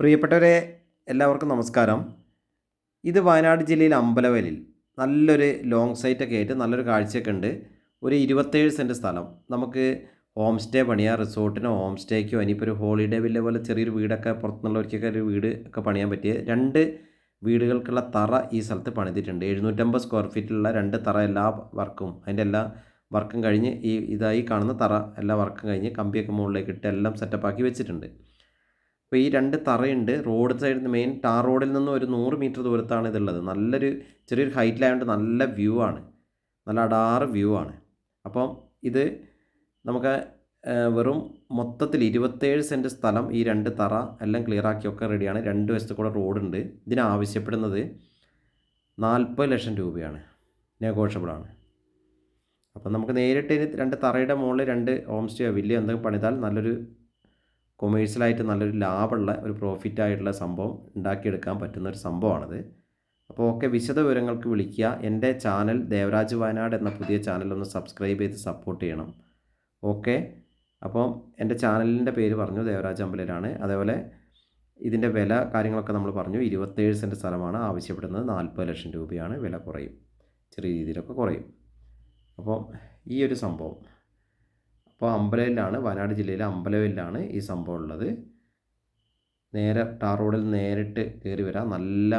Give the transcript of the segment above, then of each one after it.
പ്രിയപ്പെട്ടവരെ എല്ലാവർക്കും നമസ്കാരം. ഇത് വയനാട് ജില്ലയിൽ അമ്പലവയലിൽ നല്ലൊരു ലോങ് സൈറ്റൊക്കെ ആയിട്ട് നല്ലൊരു കാഴ്ചയൊക്കെ ഉണ്ട്. ഒരു ഇരുപത്തേഴ് സെന്റ് സ്ഥലം. നമുക്ക് ഹോം സ്റ്റേ പണിയാം റിസോർട്ടിനോ ഹോം സ്റ്റേക്കോ ഇനിയിപ്പോൾ ഒരു ഹോളിഡേ വില്ല പോലെ ചെറിയൊരു വീടൊക്കെ പുറത്തുനിന്നുള്ളവർക്കൊക്കെ ഒരു വീട് ഒക്കെ പണിയാൻ പറ്റിയ രണ്ട് വീടുകൾക്കുള്ള തറ ഈ സ്ഥലത്ത് പണിതിട്ടുണ്ട്. എഴുന്നൂറ്റമ്പത് സ്ക്വയർ ഫീറ്റിലുള്ള രണ്ട് തറ എല്ലാ വർക്കും അതിന്റെ എല്ലാ വർക്കും കഴിഞ്ഞ് ഈ ഇതായി കാണുന്ന തറ എല്ലാ വർക്കും കഴിഞ്ഞ് കമ്പിയൊക്കെ മുകളിലേക്ക് ഇട്ട് എല്ലാം സെറ്റപ്പാക്കി വെച്ചിട്ടുണ്ട്. അപ്പോൾ ഈ രണ്ട് തറയുണ്ട്. റോഡ് സൈഡിൽ നിന്ന് മെയിൻ ടാർ റോഡിൽ നിന്ന് ഒരു നൂറ് മീറ്റർ ദൂരത്താണ് ഇതുള്ളത്. നല്ലൊരു ചെറിയൊരു ഹൈറ്റിലായതുകൊണ്ട് നല്ല വ്യൂ ആണ്. നല്ല അടാറ് വ്യൂ ആണ്. അപ്പം ഇത് നമുക്ക് വെറും മൊത്തത്തിൽ ഇരുപത്തേഴ് സെന്റ് സ്ഥലം ഈ രണ്ട് തറ എല്ലാം ക്ലിയറാക്കിയൊക്കെ റെഡിയാണ് രണ്ട് വശത്ത് കൂടെ റോഡുണ്ട്. ഇതിനാവശ്യപ്പെടുന്നത് നാൽപ്പത് ലക്ഷം രൂപയാണ്. നെഗോഷ്യബിളാണ് അപ്പം നമുക്ക് നേരിട്ട് രണ്ട് തറയുടെ മുകളിൽ രണ്ട് ഹോം സ്റ്റേ വലിയ എന്തെങ്കിലും പണിതാൽ നല്ലൊരു കൊമേഴ്സ്യലായിട്ട് നല്ലൊരു ലാഭമുള്ള ഒരു പ്രോഫിറ്റ് ആയിട്ടുള്ള സംഭവം ഉണ്ടാക്കിയെടുക്കാൻ പറ്റുന്ന ഒരു സംഭവമാണത്. അപ്പോൾ ഓക്കെ വിശദ വിവരങ്ങൾക്ക് വിളിക്കുക. എന്റെ ചാനൽ ദേവരാജ് വയനാട് എന്ന പുതിയ ചാനൽ ഒന്ന് സബ്സ്ക്രൈബ് ചെയ്ത് സപ്പോർട്ട് ചെയ്യണം. ഓക്കെ? അപ്പം എന്റെ ചാനലിന്റെ പേര് പറഞ്ഞു ദേവരാജ് അമ്പലരാണ്. അതേപോലെ ഇതിന്റെ വില കാര്യങ്ങളൊക്കെ നമ്മൾ പറഞ്ഞു. ഇരുപത്തേഴ് സെന്റ് സ്ഥലമാണ്. ആവശ്യപ്പെടുന്നത് നാൽപ്പത് ലക്ഷം രൂപയാണ്. വില കുറയും. ചെറിയ രീതിയിലൊക്കെ കുറയും. അപ്പം ഈ ഒരു സംഭവം. അപ്പോൾ അമ്പലവില്ലാണ് വയനാട് ജില്ലയിലെ അമ്പലവില്ലാണ് ഈ സംഭവം ഉള്ളത്. നേരെ ടാർ റോഡിൽ നേരിട്ട് കയറി വരാം. നല്ല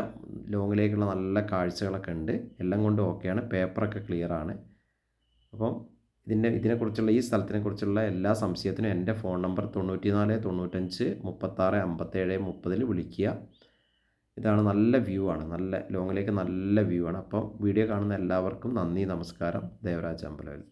ലോങ്ങിലേക്കുള്ള നല്ല കാഴ്ചകളൊക്കെ ഉണ്ട്. എല്ലാം കൊണ്ടും ഓക്കെയാണ്. പേപ്പറൊക്കെ ക്ലിയർ ആണ്. അപ്പം ഇതിന്റെ ഇതിനെക്കുറിച്ചുള്ള ഈ സ്ഥലത്തിനെക്കുറിച്ചുള്ള എല്ലാ സംശയത്തിനും എന്റെ ഫോൺ നമ്പർ തൊണ്ണൂറ്റി നാല് തൊണ്ണൂറ്റഞ്ച് മുപ്പത്താറ് അമ്പത്തേഴ് മുപ്പതിൽ വിളിക്കുക. ഇതാണ് നല്ല വ്യൂ ആണ്. നല്ല ലോങ്ങിലേക്ക് നല്ല വ്യൂ ആണ്. അപ്പം വീഡിയോ കാണുന്ന എല്ലാവർക്കും നന്ദി നമസ്കാരം. ദേവരാജ് അമ്പലവൽ.